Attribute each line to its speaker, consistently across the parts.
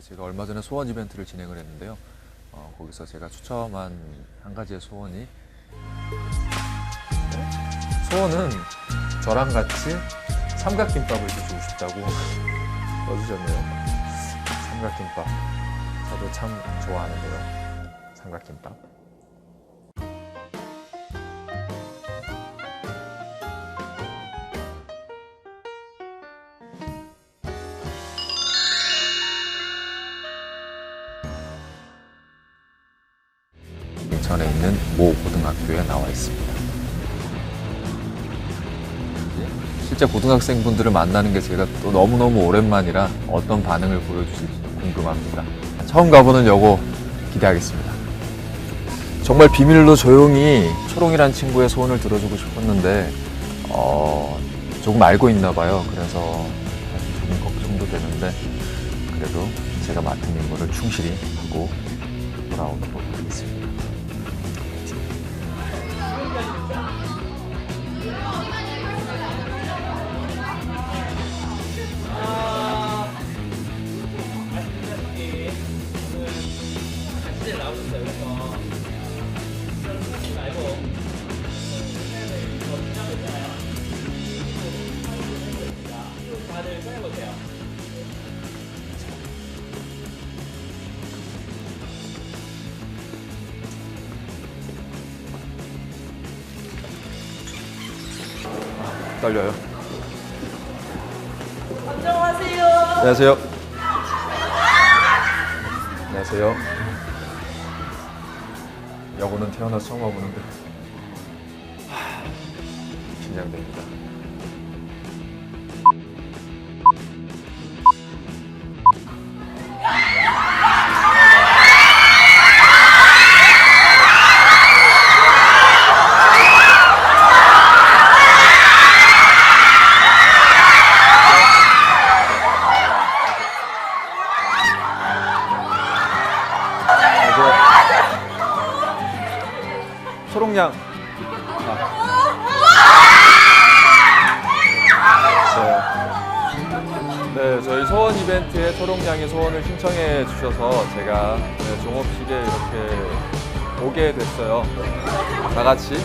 Speaker 1: 네, 제가 얼마 전에 소원 이벤트를 진행을 했는데요. 어, 거기서 제가 추첨한 한 가지의 소원이 소원은 저랑 같이 삼각김밥을 드시고 싶다고 써주셨네요. 삼각김밥. 저도 참 좋아하는데요. 삼각김밥. 인천에 있는 모 고등학교에 나와 있습니다. 실제 고등학생분들을 만나는 게 제가 또 너무너무 오랜만이라 어떤 반응을 보여주실지 궁금합니다. 처음 가보는 여고 기대하겠습니다. 정말 비밀로 조용히 초롱이란 친구의 소원을 들어주고 싶었는데 어, 조금 알고 있나 봐요. 그래서 조금 걱정도 되는데 그래도 제가 맡은 임무를 충실히 하고 돌아오도록 하겠습니다. 떨려요.
Speaker 2: 안녕하세요.
Speaker 1: 안녕하세요. 안녕하세요. 여고는 태어나 처음 와보는데 하, 긴장됩니다. 네. 네, 저희 소원 이벤트에 초롱양이 소원을 신청해 주셔서 제가 네, 종업식에 이렇게 오게 됐어요. 다 같이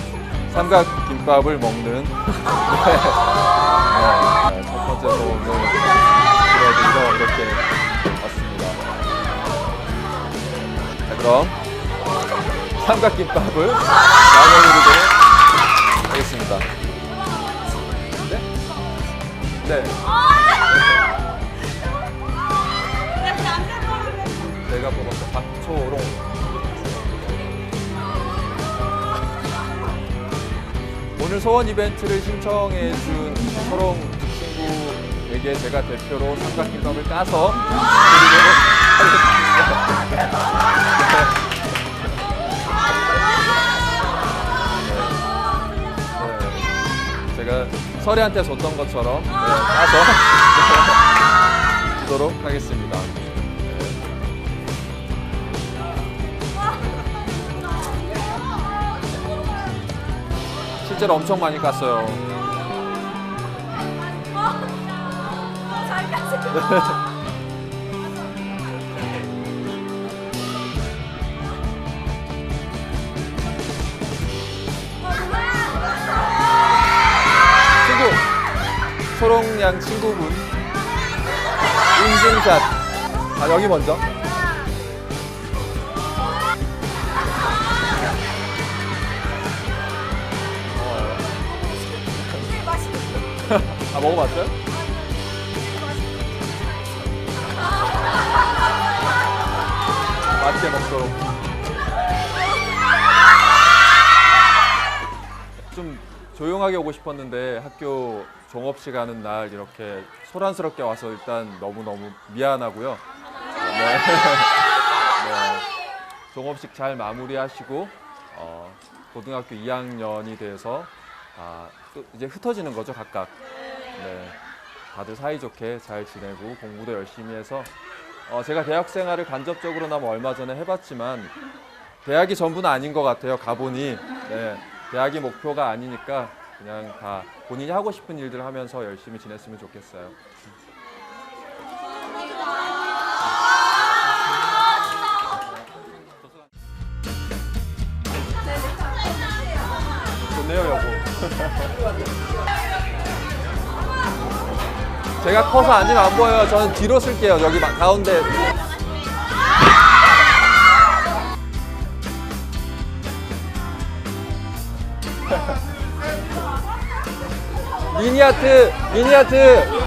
Speaker 1: 삼각 김밥을 먹는 네. 네, 첫 번째 소원을 들어드리러 이렇게 왔습니다. 자, 그럼 삼각김밥을 나눠드리도록 하겠습니다. 네? 네. 내가 뽑았어. 박초롱. 오늘 소원 이벤트를 신청해준 초롱 친구에게 제가 대표로 삼각김밥을 까서. 네. 제가 설이한테 줬던 것처럼 네, 따서 주도록 하겠습니다. 실제로 엄청 많이 깠어요. 친구 초롱양 친구분. 인증샷. 아 여기 먼저 아 먹어봤어요? 맛있게 먹도록 좀 조용하게 오고 싶었는데 학교 종업식 하는 날 이렇게 소란스럽게 와서 일단 너무너무 미안하고요. 네. 네. 종업식 잘 마무리하시고 어, 고등학교 2학년이 돼서 아, 또 이제 흩어지는 거죠 각각. 네. 다들 사이좋게 잘 지내고 공부도 열심히 해서 어, 제가 대학 생활을 간접적으로나마 얼마 전에 해봤지만 대학이 전부는 아닌 것 같아요. 가보니 네, 대학이 목표가 아니니까 그냥 다 본인이 하고 싶은 일들 하면서 열심히 지냈으면 좋겠어요. 제가 커서 앉으면 안 보여요. 저는 뒤로 쓸게요. 여기 막 가운데. 미니아트, 미니아트.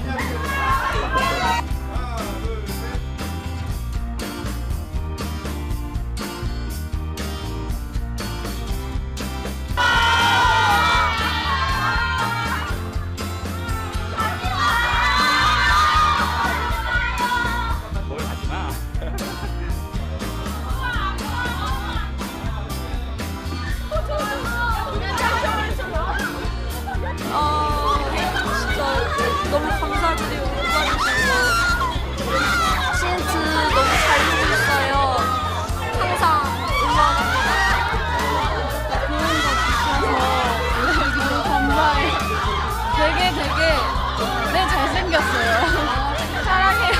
Speaker 3: 잘생겼어요. 사랑해요.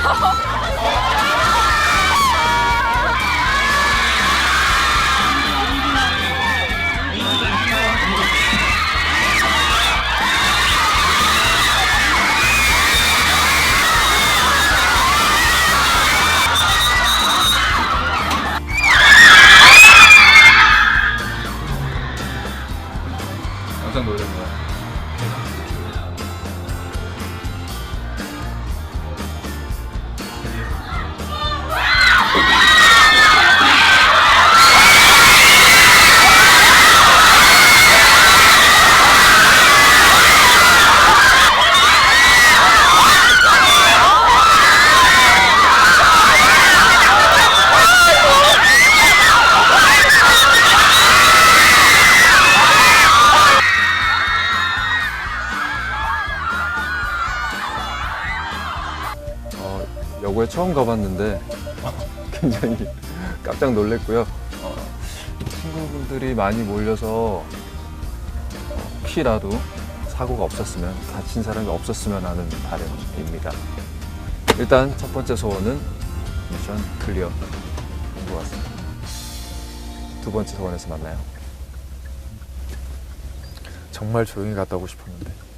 Speaker 1: 깜짝 놀랐네요. 여고에 처음 가봤는데 굉장히 깜짝 놀랐고요. 어, 친구분들이 많이 몰려서 혹시라도 사고가 없었으면 다친 사람이 없었으면 하는 바람입니다. 일단 첫 번째 소원은 미션 클리어 된것 같습니다. 두 번째 소원에서 만나요. 정말 조용히 갔다 오고 싶었는데